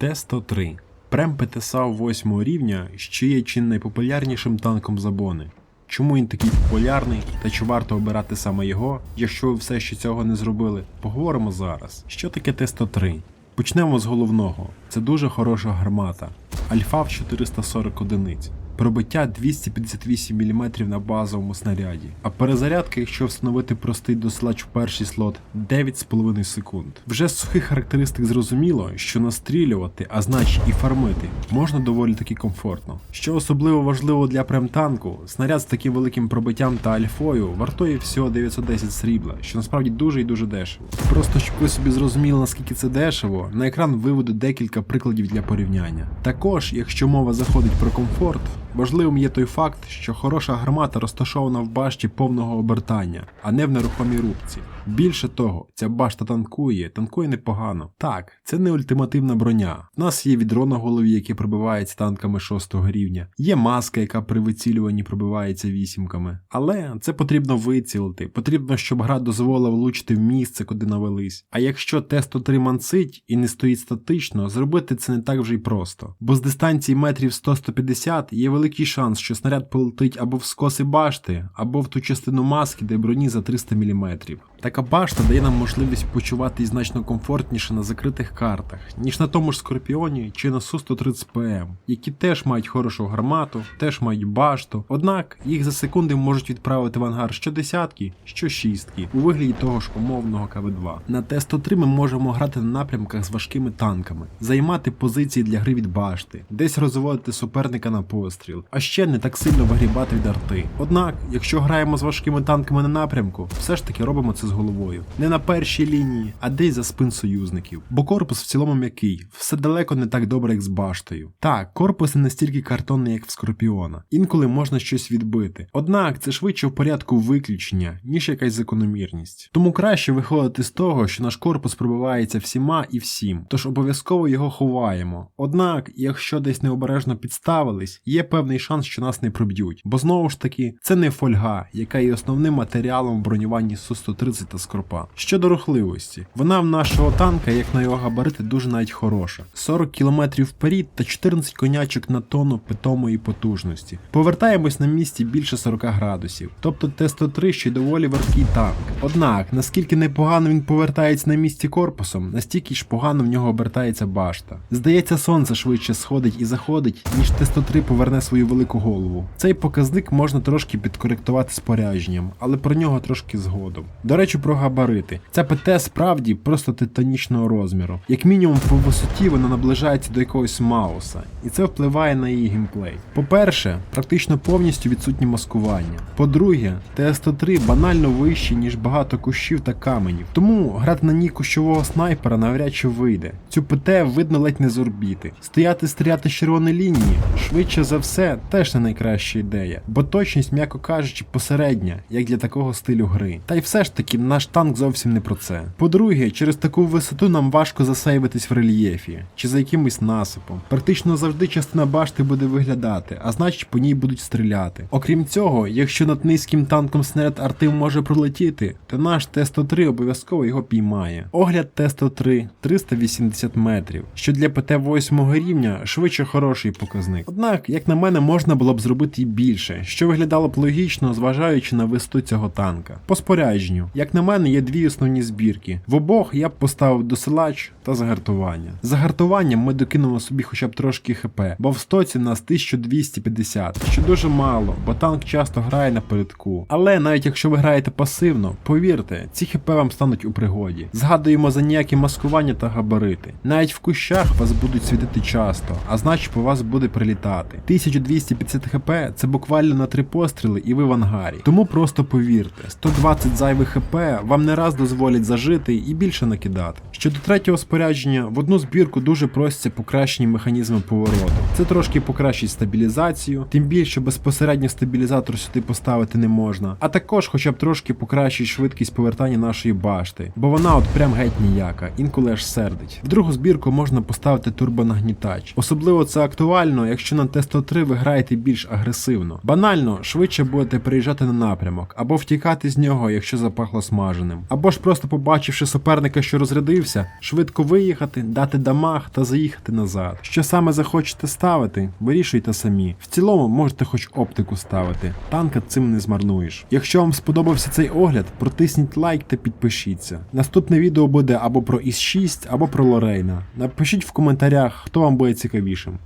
Т-103 Прем ПТСА 8 рівня, що є чи найпопулярнішим танком забони. Чому він такий популярний та чи варто обирати саме його, якщо ви все ще цього не зробили, поговоримо зараз. Що таке Т-103? Почнемо з головного. Це дуже хороша гармата. Альфа в 440 одиниць. Пробиття 258 мм на базовому снаряді, а перезарядка, якщо встановити простий досилач в перший слот, 9,5 секунд. Вже з сухих характеристик зрозуміло, що настрілювати, а значить і фармити, можна доволі таки комфортно. Що особливо важливо для премтанку, снаряд з таким великим пробиттям та альфою вартує всього 910 срібла, що насправді дуже і дуже дешево. Просто щоб ви собі зрозуміли наскільки це дешево, на екран виведу декілька прикладів для порівняння. Також, якщо мова заходить про комфорт, важливим є той факт, що хороша гармата розташована в башті повного обертання, а не в нерухомій рубці. Більше того, ця башта танкує, танкує непогано. Так, це не ультимативна броня. У нас є відро на голові, яке пробивається танками 6 рівня, є маска, яка при вицілюванні пробивається вісімками. Але це потрібно вицілити, потрібно, щоб гра дозволила влучити в місце, куди навелись. А якщо Т-103 мансить і не стоїть статично, зробити це не так вже й просто. Бо з дистанції метрів 100-150 є великий шанс, що снаряд полетить або в скоси башти, або в ту частину маски, де броні за 300 мм. Така башта дає нам можливість почуватись значно комфортніше на закритих картах, ніж на тому ж Скорпіоні чи на Су-130 ПМ, які теж мають хорошу гармату, теж мають башту, однак їх за секунди можуть відправити в ангар що десятки, що шістки, у вигляді того ж умовного КВ-2. На Т-103 ми можемо грати на напрямках з важкими танками, займати позиції для гри від башти, десь розводити суперника на постріл, а ще не так сильно вигрібати від арти. Однак, якщо граємо з важкими танками на напрямку, все ж таки робимо це з головою. Не на першій лінії, а десь за спин союзників. Бо корпус в цілому м'який, все далеко не так добре, як з баштою. Так, корпус не настільки картонний, як в Скорпіона. Інколи можна щось відбити. Однак це швидше в порядку виключення, ніж якась закономірність. Тому краще виходити з того, що наш корпус пробивається всіма і всім, тож обов'язково його ховаємо. Однак, якщо десь необережно підставились, є певний шанс, що нас не проб'ють. Бо знову ж таки, це не фольга, яка є основним матеріалом в бронюванні Су-130 та Скорпа. Щодо рухливості, вона в нашого танка, як на його габарити, дуже навіть хороша. 40 км вперед та 14 конячок на тонну питомої потужності. Повертаємось на місці більше 40 градусів, тобто Т-103 ще доволі важкий танк. Однак, наскільки непогано він повертається на місці корпусом, настільки ж погано в нього обертається башта. Здається, сонце швидше сходить і заходить, ніж Т-103 поверне свою велику голову. Цей показник можна трошки підкоректувати спорядженням, але про нього трошки згодом. До речі, про габарити. Ця ПТ справді просто титанічного розміру. Як мінімум по висоті вона наближається до якогось Мауса, і це впливає на її геймплей. По-перше, практично повністю відсутнє маскування. По-друге, ТС-103 банально вищий, ніж багато кущів та каменів. Тому грати на ній кущового снайпера навряд чи вийде. Цю ПТ видно ледь не з орбіти. Стояти стріляти з червоної лінії, швидше за все, теж не найкраща ідея, бо точність, м'яко кажучи, посередня, як для такого стилю гри. Та й все ж таки, наш танк зовсім не про це. По-друге, через таку висоту нам важко засейвитись в рельєфі чи за якимось насипом. Практично завжди частина башти буде виглядати, а значить по ній будуть стріляти. Окрім цього, якщо над низьким танком снаряд арти може пролетіти, то наш Т-103 обов'язково його піймає. Огляд Т-103 380 метрів, що для ПТ 8 рівня швидше хороший показник. Однак, як на мене, можна було б зробити і більше, що виглядало б логічно, зважаючи на висоту цього танка. По спорядженню, як на мене, є дві основні збірки. В обох я б поставив досилач та загартування. Загартуванням ми докинемо собі хоча б трошки хп, бо в стоці нас 1250, що дуже мало, бо танк часто грає на передку. Але навіть якщо ви граєте пасивно, повірте, ці хп вам стануть у пригоді. Згадуємо за ніякі маскування та габарити. Навіть в кущах вас будуть світити часто, а значить по вас буде прилітати. 1250 хп це буквально на три постріли і ви в ангарі. Тому просто повірте, 120 зайвих хп вам не раз дозволять зажити і більше накидати. Щодо третього спорядження, в одну збірку дуже просяться покращені механізми повороту. Це трошки покращить стабілізацію, тим більше безпосередньо стабілізатор сюди поставити не можна, а також хоча б трошки покращить швидкість повертання нашої башти, бо вона от прям геть ніяка, інколи аж сердить. В другу збірку можна поставити турбонагнітач. Особливо це актуально, якщо на Т-103 ви граєте більш агресивно. Банально, швидше будете переїжджати на напрямок або втікати з нього, якщо запахло посмаженим. Або ж просто побачивши суперника, що розрядився, швидко виїхати, дати дамаг та заїхати назад. Що саме захочете ставити, вирішуйте самі. В цілому можете хоч оптику ставити. Танка цим не змарнуєш. Якщо вам сподобався цей огляд, протисніть лайк та підпишіться. Наступне відео буде або про ІС 6, або про Лорейна. Напишіть в коментарях, хто вам буде цікавішим.